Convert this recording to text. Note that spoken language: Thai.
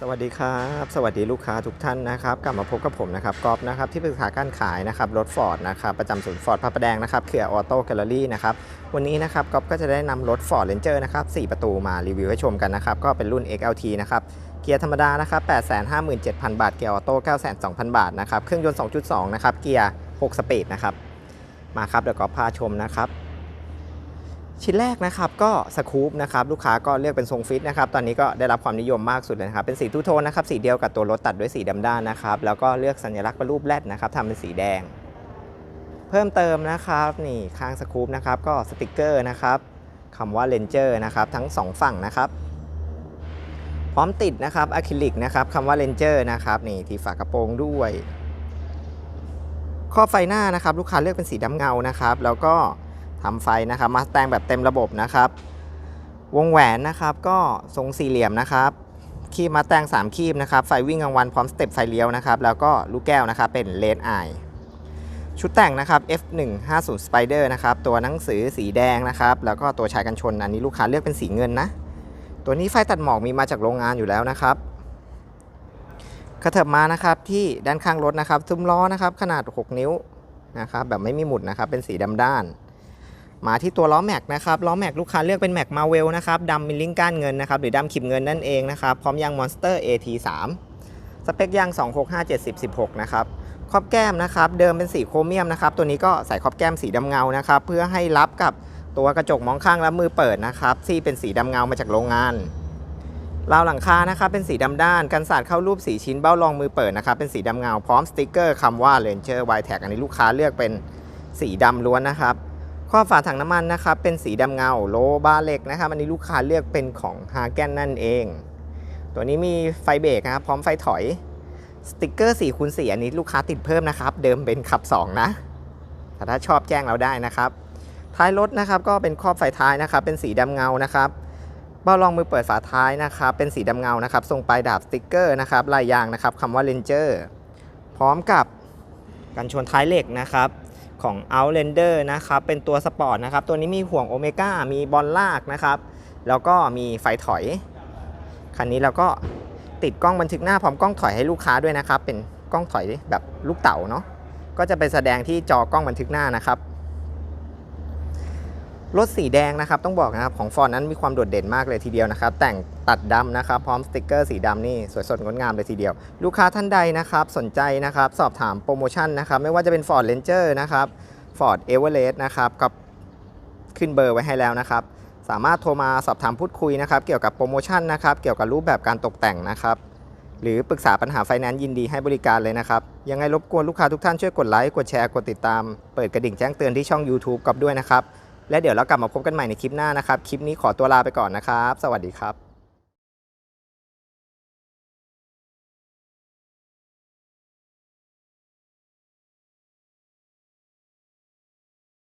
สวัสดีครับ สวัสดีลูกค้าทุกท่านนะครับ กลับมาพบกับผมนะครับกอฟนะครับที่ปรึกษาการขายนะครับรถฟอร์ดนะครับประจำศูนย์ฟอร์ดพระประแดงนะครับเครือออโต้แกลเลอรี่นะครับวันนี้นะครับกอฟก็จะได้นำรถ Ford Ranger นะครับ4ประตูมารีวิวให้ชมกันนะครับก็เป็นรุ่น XLT นะครับเกียร์ธรรมดานะครับ857,000 บาท เกียร์ออโต้902,000 บาทนะครับเครื่องยนต์2.2นะครับเกียร์6สปีดนะครับมาครับเดี๋ยวกอฟพาชมนะครับ ชิ้นแรกนะครับก็สคูปนะครับลูกค้าก็เลือกเป็นทรงฟิตนะครับตอนนี้ก็ได้รับความนิยมมากสุดเลยนะครับเป็นสีทูโทนนะครับสีเดียวกับตัวรถตัดด้วยสีดำด้านนะครับแล้วก็เลือกสัญลักษณ์เป็นรูปแรดนะครับทำเป็นสีแดง เพิ่มเติมนะครับนี่ข้างสคูปนะครับก็สติกเกอร์นะครับคำว่าเลนเจอร์นะครับทั้งสองฝั่งนะครับพร้อมติดนะครับอะคริลิกนะครับคำว่าเลนเจอร์นะครับนี่ที่ฝากระโปรงด้วย ข้อไฟหน้านะครับลูกค้าเลือกเป็นสีดำเงานะครับแล้วก็ ทำไฟนะครับมาแต่งแบบเต็มระบบนะครับ วงแหวนนะครับก็ทรงสี่เหลี่ยมนะครับคีบมาแต่ง3คีบนะครับไฟวิ่งกลางวันพร้อมสเต็ปไฟเลี้ยวนะครับแล้วก็ลูกแก้วนะครับเป็นเลดไอชุดแต่งนะครับ F150 Spider นะครับตัวหนังสือสีแดงนะครับแล้วก็ตัวชายกันชนอันนี้ลูกค้าเลือกเป็นสีเงินนะตัวนี้ไฟตัดหมอกมีมาจากโรงงานอยู่แล้วนะครับกระเถิบมานะครับที่ด้านข้างรถนะครับซุ้มล้อนะครับขนาด 6 นิ้วนะครับแบบไม่มีหมุดนะครับเป็นสีดำด้าน มาที่ตัวล้อแม็กนะครับล้อแม็กลูกค้าเลือกเป็นแม็กมาเวลนะครับดำมิลลิงก้านเงินนะครับหรือดำขีบเงินนั่นเองนะครับพร้อมยางมอนสเตอร์ AT3 สเปคยาง 265 70 16 นะครับครอบแก้มนะครับเดิมเป็นสีโครเมียมนะครับตัวนี้ก็ใส่ครอบแก้มสีดำเงานะครับเพื่อให้รับกับตัวกระจกมองข้างและมือเปิดนะครับที่เป็นสีดำเงามาจากโรงงานราวหลังคานะครับเป็นสีดำด้านกันสาดเข้ารูปสีชิ้นเบ้ารองมือเปิดนะครับเป็นสีดำเงาพร้อมสติกเกอร์คำว่า Ranger y t a g อันนี้ลูกค้าเลือกเป็นสีดำล้วนนะครับ ข้อฝาถังน้ำมันนะครับเป็นสีดำเงาโลบาเล็กนะครับอันนี้ลูกค้าเลือกเป็นของฮาแกนนั่นเอง ตัวนี้มีไฟเบรกนะครับพร้อมไฟถอยสติกเกอร์4คูณ4อันนี้ลูกค้าติดเพิ่มนะครับ เดิมเป็นขับ 2 นะแต่ถ้าชอบแจ้งเราได้นะครับ ท้ายรถนะครับก็เป็นครอบไฟท้ายนะครับ เป็นสีดำเงานะครับ เบ้ารองมือเปิดฝาท้ายนะครับ เป็นสีดำเงานะครับ ทรงปลายดาบสติกเกอร์นะครับลายยางนะครับคำว่า Ranger พร้อมกับกันชนท้ายเหล็กนะครับ ของ Outlander นะครับ เป็นตัวสปอร์ตนะครับ ตัวนี้มีห่วงโอเมก้ามีบอลลากนะครับ แล้วก็มีไฟถอย คันนี้เราก็ติดกล้องบันทึกหน้าพร้อมกล้องถอยให้ลูกค้าด้วยนะครับ เป็นกล้องถอยแบบลูกเต๋าเนาะ ก็จะไปแสดงที่จอกล้องบันทึกหน้านะครับ รถสีแดงนะครับต้องบอกนะครับของฟอร์นั้นมีความโดดเด่นมากเลยทีเดียวนะครับ แต่งตัดดำนะครับพร้อมสติกเกอร์สีดำนี่สวยสดงดงามเลยทีเดียว ลูกค้าท่านใดนะครับสนใจนะครับสอบถามโปรโมชั่นนะครับไม่ว่าจะเป็น Ford Ranger นะครับ Ford Everest นะครับกับขึ้นเบอร์ไว้ให้แล้วนะครับ สามารถโทรมาสอบถามพูดคุยนะครับ เกี่ยวกับโปรโมชั่นนะครับเกี่ยวกับรูปแบบการตกแต่งนะครับหรือปรึกษาปัญหาไฟแนนซ์ยินดีให้บริการเลยนะครับ ยังไงรบกวนลูกค้าทุกท่านช่วยกดไลค์ กดแชร์ กดติดตาม เปิดกระดิ่งแจ้งเตือนที่ช่อง YouTube กับด้วยนะครับ และเดี๋ยวเรากลับมาพบกันใหม่ในคลิปหน้านะครับ คลิปนี้ขอตัวลาไปก่อนนะครับ สวัสดีครับ